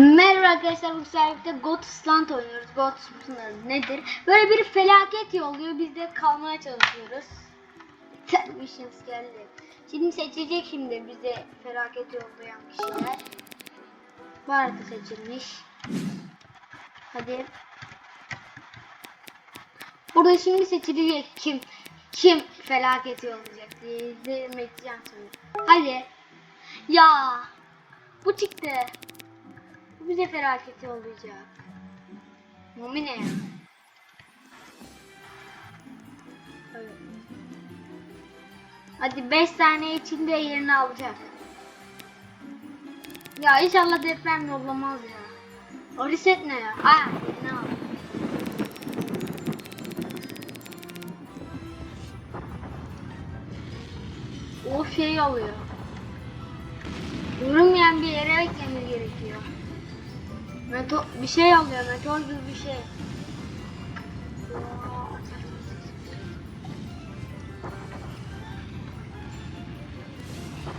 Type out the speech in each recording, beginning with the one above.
Merhaba arkadaşlar bu sefer Gotsland oynuyoruz. Gotsland nedir? Böyle bir felaket yolluyor. Biz de kalmaya çalışıyoruz. Missions geldi. Şimdi seçecek şimdi bize felaket yollayan kişiler. Arada seçilmiş. Hadi. Burada şimdi seçilecek kim kim felaket yollayacak diye izlemeyeceğim şimdi. Hadi. Ya. Bu çıktı. Bu bize felaket olacak. Mumine ya. Evet. Hadi 5 saniye içinde yerini alacak. Ya inşallah deprem yollamaz ya. O reset ne ya? Aa yerini al. O şey alıyor. Görünmeyen bir yere beklememiz gerekiyor. Meto bir şey alıyor, meteor gibi bir şey.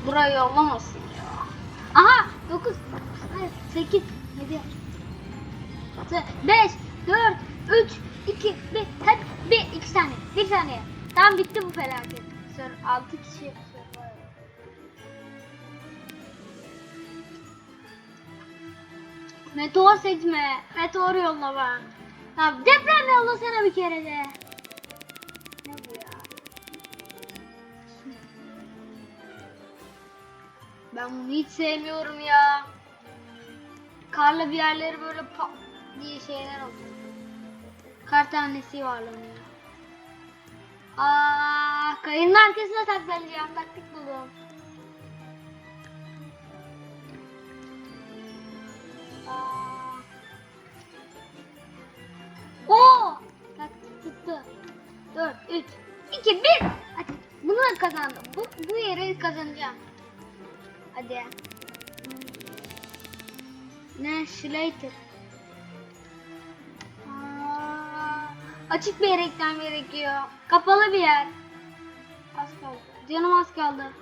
Burayı yollamasın ya. Aha 9 8 7 5 4 3 2 1 hadi 1 2 saniye 1 saniye. Tamam bitti bu felaket. Sonra 6 kişi Meteor seçme. Meteor yolla ben. Tamam deprem yollasana bir kere de. Ne bu ya? Ben bunu hiç sevmiyorum ya. Karla bir yerleri böyle pat diye şeyler oluyor. Kar tanesi yuvarlanıyor. Aa, kayının arkasına saklanacağım. Taktik buldum. 2, 1. Hadi bunu kazandım. Bu, bu yeri kazanacağım. Hadi. Ne? Schlater. Aa, Açık bir yere gitmem gerekiyor. Kapalı bir yer. Az kaldı. Canım az kaldı.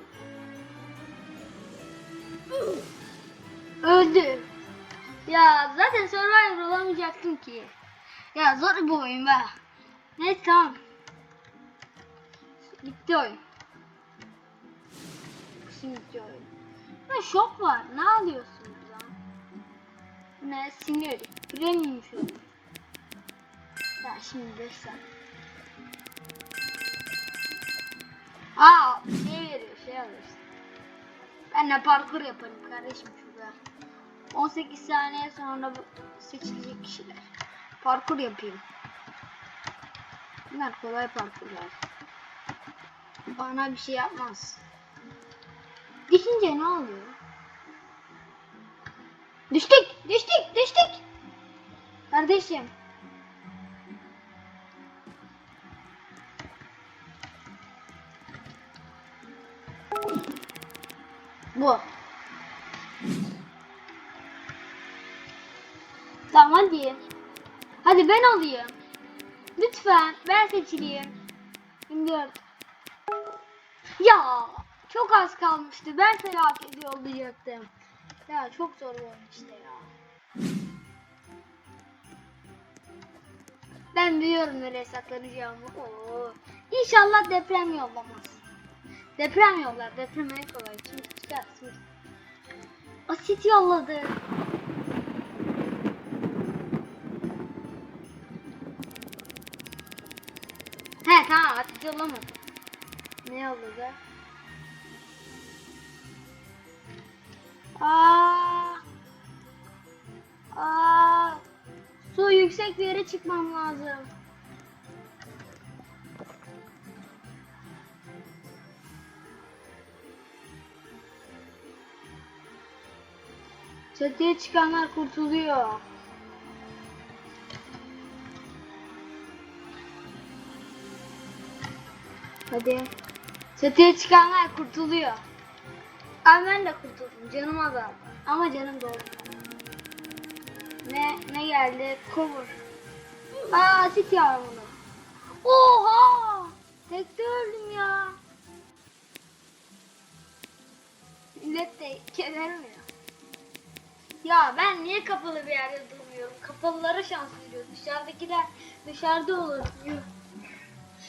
Öldü. Ya zaten Survivor olamayacaktım ki. Ya zor bu oyun be. Neyse tamam. Bitti oyun. Şimdi bitti oyun. Ha şok var. Ne alıyorsunuz lan? Ne sinir. Premium şu. Ya şimdi desem. Aa şey veriyor şey alıyorsun. Ben de parkur yaparım kardeşim şurada. 18 saniye sonra seçilecek kişiler. Parkur yapayım. Bunlar kolay parkurlar. Bana bir şey yapmaz. Düşünce ne oluyor? Düştük, düştük, düştük. Kardeşim. Bu. Tamam hadi. Hadi ben alayım. Lütfen ben seçileyim. 24. Ya çok az kalmıştı. Ben felaket yollayacaktım. Ya çok zor olmuş işte ya. Ben biliyorum nereye saklanacağımı. Oo. İnşallah deprem yollamaz. Deprem yollar. Deprem en kolay. Çünkü çıkarsın. Asit yolladı. He tamam asit yollamadı. Ne yolladı? Aa. Aa. Su yüksek bir yere çıkmam lazım. Çatıya çıkanlar kurtuluyor. Hadi. Çatıya çıkanlar kurtuluyor. Ama ben de kurtuldum. Canım azaldı. Ama canım doldu. Ne ne geldi? Cover. Aa asit yağmuru. Oha! Tekte öldüm ya. Millet de gebermiyor. Ya ben niye kapalı bir yerde durmuyorum? Kapalılara şans veriyor. Dışarıdakiler dışarıda olur diyor.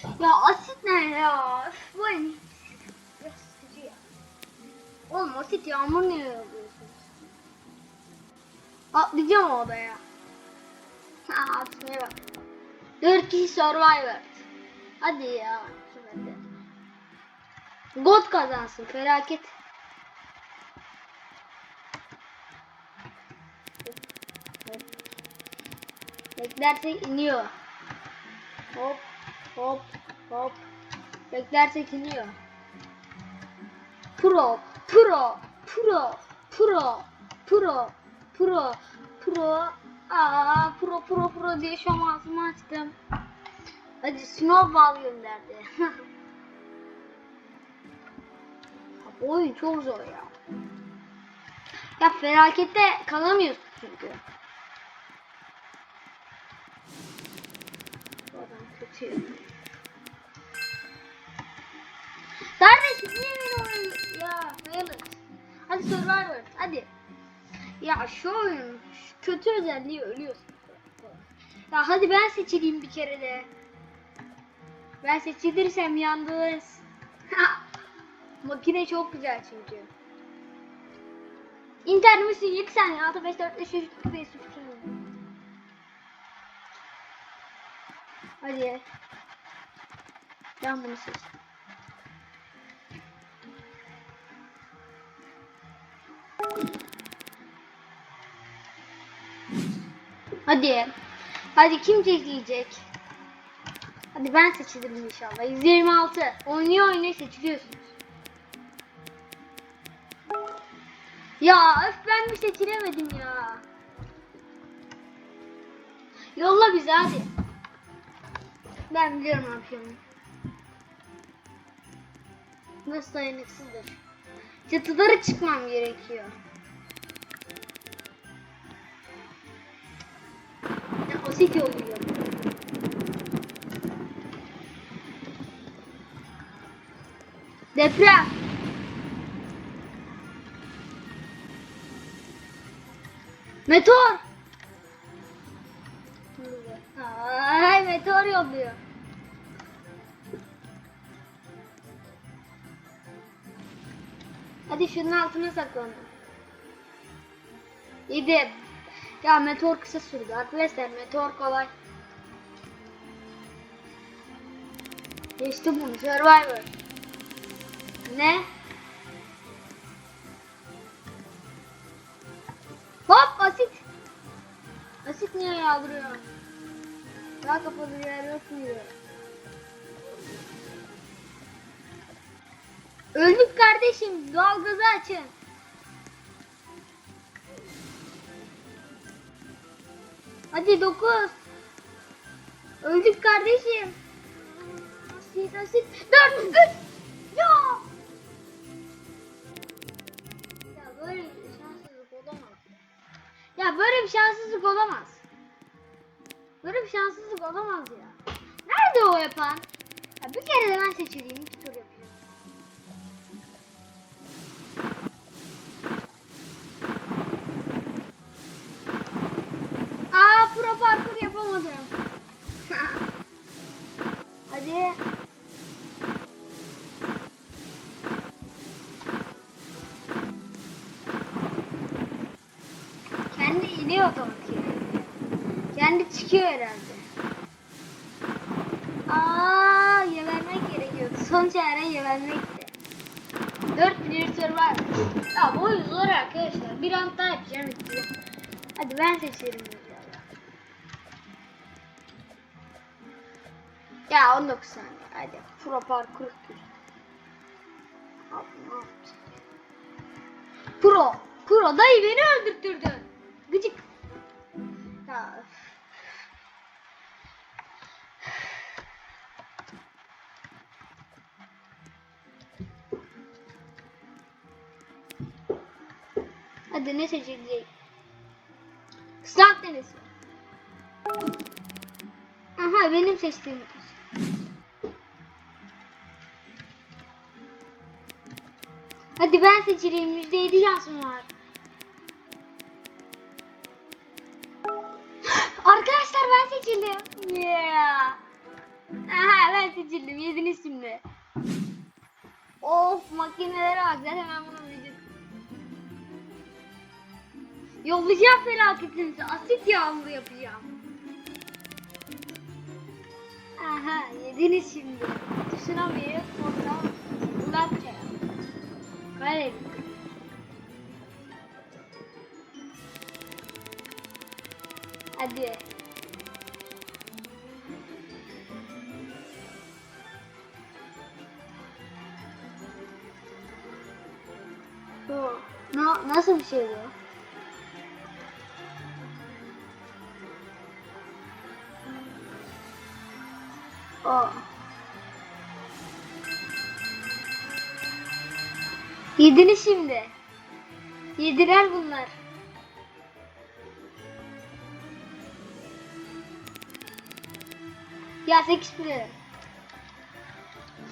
Ya asit ne ya? Bu en Ya sıkıcı ya. Oğlum asit yağmur niye yapıyorsunuz? Atlayacağım o odaya. Ha atmaya bak. 4 kişi survivor. Hadi ya. Hadi. God kazansın felaket. Beklersek iniyor. Hop hop hop. Beklersek iniyor. Pro pro pro pro pro pro pro Aa pro pro pro diye şu ağzımı açtım. Hadi snowball gönderdi. Oyun çok zor ya. Ya felakette kalamıyorsun çünkü. Bu kötü. Kardeşim niye beni oyun ya Failed. Hadi Survivor hadi. Ya şu oyun şu kötü özelliği ölüyorsun. Ya hadi ben seçileyim bir kere de. Ben seçilirsem yalnız. Makine çok güzel çünkü. İnternet misin 7 saniye 6 5 4 3 2 1 5 Hadi. Ben bunu seçtim. Hadi. Hadi kim seçilecek? Hadi ben seçilirim inşallah. 126. Oynuyor oynuyor seçiliyorsunuz. Ya öf ben bir seçilemedim ya. Yolla bizi hadi. Ben biliyorum yapıyorum. Nasıl dayanıksızdır. Çatılara çıkmam gerekiyor. Ya asit oluyor. Deprem. Meteor. Meteor yolluyor. Hadi şunun altına saklanın. İyi Ya meteor kısa sürdü. Arkadaşlar meteor kolay. Geçtim bunu. Survivor. Ne? Hop asit. Asit niye yağdırıyor? Daha kapalı yer yok mu? Öldük kardeşim. Doğalgazı açın. Hadi dokuz. Öldük kardeşim. Asit asit. Dört üç. Ya. Ya böyle bir şanssızlık olamaz. Ya böyle bir şanssızlık olamaz. Böyle bir şanssızlık olamaz ya. Nerede o yapan? Ya bir kere de ben seçileyim. Çıkıyor herhalde. Aa, yevermek gerekiyordu. Son çare yevermekti. 4 bir soru var. Ya bu oyun zor arkadaşlar. Bir an daha yapacağım. Hadi ben seçerim. Ya 19 saniye. Hadi. Pro parkur. Abi ne? Pro. Pro dayı beni öldürttürdün. Gıcık. Ya. öf. Hadi ne seçecek? Islak deniz. Aha benim seçtiğim. Hadi ben seçileyim. Yüzde yedi şansım var. Arkadaşlar ben seçildim. Yeah. Aha ben seçildim. Yediniz şimdi. Of makinelere bak. Zaten ben bunu Yollayacağım felaketinizi. Asit yağmuru yapacağım. Aha yediniz şimdi. Tuşuna bir sonra kulakça. Böyle Hadi. Bu na, nasıl bir şey bu? Yediniz şimdi. Yediler bunlar. Ya 8 bile.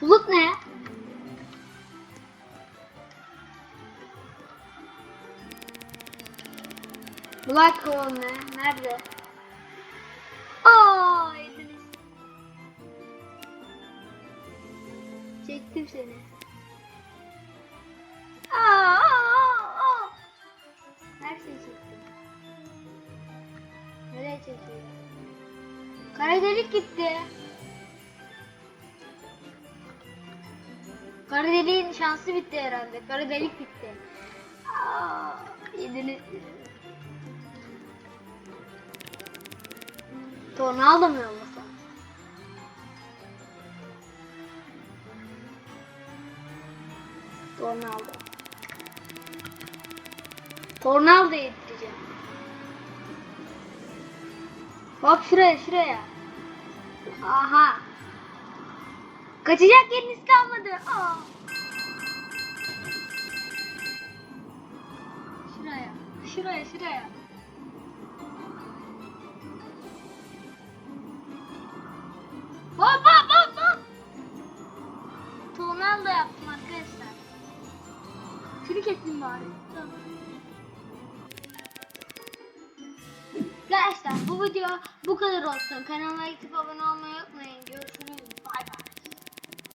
Bulut ne? Black hole ne? Nerede? Aa, yediniz. Çektim seni. Delik gitti. Kara deliğin şansı bitti herhalde. Kara delik bitti. Aa, yediniz. Tornado mu yollasam? Tornado. Tornado yedireceğim. Hop şuraya şuraya. Aha. Kaçacak yeriniz kalmadı. Aa. Şuraya. Şuraya şuraya. Hop hop hop hop. Tornado yaptım arkadaşlar. Şunu keseyim bari. Tamam. Arkadaşlar bu video bu kadar olsun. Kanalıma gidip abone olmayı unutmayın.